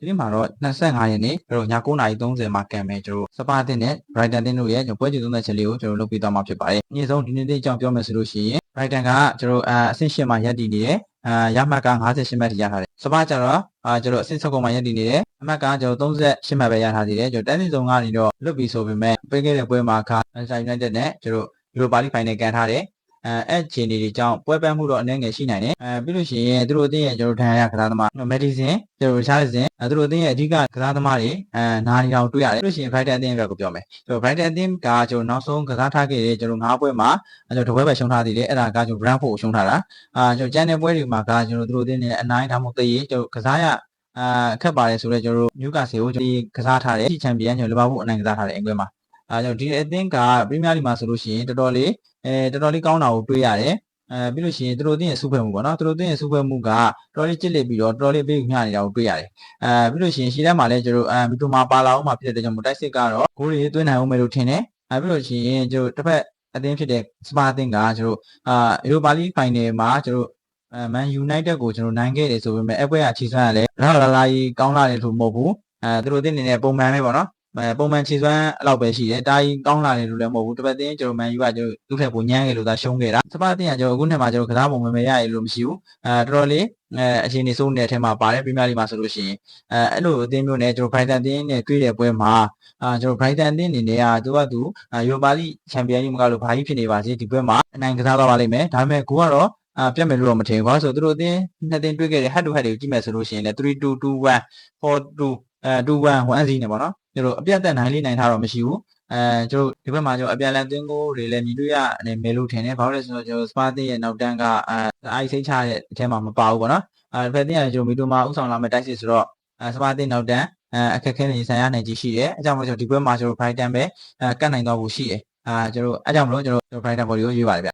ဒီနေ့မှာတော့25ရက်နေ့ကျွန်တော်ည9:30မှာကံမယ်ကျွန်တော်စပါးတင်နဲ့ Brighton တင်တို့ရဲ့ကျွန်တော်ပွဲကြည့်သုံးသက်ချက်လေးကိုကျွန်တော်လုပ်ပြသွားမှာဖြစ်ပါတယ်။အနည်းဆုံးဒီနေ့လေးအကြောင်းပြောမယ်ဆိုလို့ရှိရင် Brighton ကကျွန်တော်အဆင့်8မှာရပ်တည်နေတယ်။အာရမှတ်က58မှတ်ထိရထားတယ်။စပါးကျတော့အာကျွန်တော်အဆင့်7မှာရပ်တည်နေတယ်။အမှတ်ကကျွန်တော်38မှတ်ပဲရထားသေးတယ်။ကျွန်တော်တန်းစင်စုံကနေတော့လွတ်ပြီဆိုပေမဲ့ပေးခဲ့တဲ့ပွဲမှာခါ Manchester United နဲ့ကျွန်တော် Europa League Final ကန်ထားတယ်။ အဲအဲ့ခြေနေတွေကြောင့်ပွဲပန်းမှုတော့အနည်းငယ်ရှိနိုင်တယ်အဲပြီးလို့ရှိရင်သူတို့အသင်းရဲ့ကျွန်တော်ထန်ရကစားသမားမက်ဒီဆင်ကျွန်တော်ချားလ်စင်အဲသူတို့အသင်းရဲ့အဓိကကစားသမားတွေအဲနားနေအောင်တွေ့ရတယ်ပြီးလို့ရှိရင် Brighton အသင်းအတွက်ကိုပြောမယ်ကျွန်တော် Brighton အသင်းကကျွန်တော်နောက်ဆုံးကစားထားခဲ့တဲ့ကျွန်တော်၅ပွဲမှာကျွန်တော်တပွဲပဲရှုံးထားသေးတယ်အဲ့ဒါကကျွန်တော် Brentford ကိုရှုံးထားတာအာကျွန်တော်ကျန်တဲ့ပွဲတွေမှာကကျွန်တော်သူတို့အသင်းနဲ့အနိုင်ဒါမှမဟုတ်တည်ကျွန်တော်ကစားရအာခက်ပါတယ်ဆိုတော့ကျွန်တော်တို့ Newcastle ကိုကျွန်တော်ကစားထားတယ်ချန်ပီယံကျွန်တော်လီဗာပူးအနိုင်ကစားထားတယ်အင်္ဂလန်မှာ အဲကျွန်တော်ဒီအသင်းကပရီးမီးယားလိမှာဆိုလို့ရှိရင်တော်တော်လေးအဲတော်တော်လေးကောင်းတာကိုတွေ့ရတယ်အဲပြီးလို့ရှိရင်သူတို့အသင်းရဲ့စုဖွဲ့မှုပေါ့နော်သူတို့အသင်းရဲ့စုဖွဲ့မှုကတော်တော်လေးကြစ်လက်ပြီးတော့တော်တော်လေးပေးမျှနေတာကိုတွေ့ရတယ်အဲပြီးလို့ရှိရင်ရှီတန်းမှာလည်းကျွန်တော်အဲမီတိုမာပါလာအောင်မှာဖြစ်တဲ့ကြောင့်မို့တိုက်စစ်ကတော့ဂိုးတွေသွင်းနိုင်အောင်မယ်လို့ထင်တယ်အဲပြီးလို့ရှိရင်ကျွန်တော်တစ်ဖက်အသင်းဖြစ်တဲ့စပါအသင်းကကျွန်တော်အာယူရိုပါလိဖိုင်နယ်မှာကျွန်တော်အဲမန်ယူနိုက်တက်ကိုကျွန်တော်နိုင်ခဲ့တယ်ဆိုပေမဲ့အပွဲကခြေစွမ်းရလဲလာလာလာကြီးကောင်းလာတယ်လို့မဟုတ်ဘူးအဲသူတို့အသင်းအနေနဲ့ပုံမှန်ပဲပေါ့နော်အဲ ပုံမှန်ခြေစွမ်းအလောက်ပဲရှိတယ်တာကြီးကောင်းလာတယ်လို့လည်းမဟုတ်ဘူးတစ်ပတ်တင်းကျွန်တော်မန်ယူကကျွန်တော်သူ့ထက်ပိုညံ့ခဲ့လို့သာရှုံးခဲ့တာစပါတင်းကကျွန်တော်အခုနှစ်မှာကျွန်တော်ကစားပုံမမရရလို့မရှိဘူးအဲတော်တော်လေးအဲအခြေအနေစိုးနေတဲ့အထက်မှာပါတယ်ပရီးမီးယားလိမှာဆိုလို့ရှိရင်အဲအဲ့လိုအသင်းမျိုးနဲ့ကျွန်တော် Brighton အသင်းနဲ့တွေ့တဲ့ပွဲမှာအာကျွန်တော် Brighton အသင်းအနေနဲ့ကသူကသူယူရိုပါလိချန်ပီယံကြီးမကလို့ဘာကြီးဖြစ်နေပါစေဒီပွဲမှာအနိုင်ကစားသွားပါလိမ့်မယ်ဒါပေမဲ့ကိုကတော့အာပြတ်မယ်လို့တော့မထင်ဘူးကွာဆိုသူတို့အသင်းနှစ်သင်းတွေ့ခဲ့တဲ့ head to head တွေကိုကြည့်မယ်ဆိုလို့ရှိရင်လည်း3-2-2-1 4-2အဲ2-1 1-0နဲ့ပေါ့နော် ကျွန်တော်အပြတ်သက်နိုင်လေးနိုင်ထားတော့မရှိဘူးအဲကျွန်တော်ဒီဘက်မှာကျွန်တော်အပြန်လန်သွင်းကိုတွေလည်းမြည်တွေ့ရနေမယ်လို့ထင်တယ်ဘာလို့လဲဆိုတော့ကျွန်တော်စပါတင်ရဲ့နောက်တန်းကအဲအိုက်စိတ်ချတဲ့အထဲမှာမပါဘူးပေါ့နော်အဲဖက်တင်ကကျွန်တော်မီတိုမှာဥဆောင်လာမဲ့တိုက်စစ်ဆိုတော့အဲစပါတင်နောက်တန်းအဲအခက်ခဲနေဆိုင်ရနိုင်ကြီးရှိတယ်အဲကြောင့်မို့ကျွန်တော်ဒီဘက်မှာကျွန်တော် Brighton ပဲအဲကတ်နိုင်တော့ဘူးရှိတယ်အာကျွန်တော်အဲကြောင့်မလို့ကျွန်တော် Brighton body ကိုရွေးပါတယ်ဗျ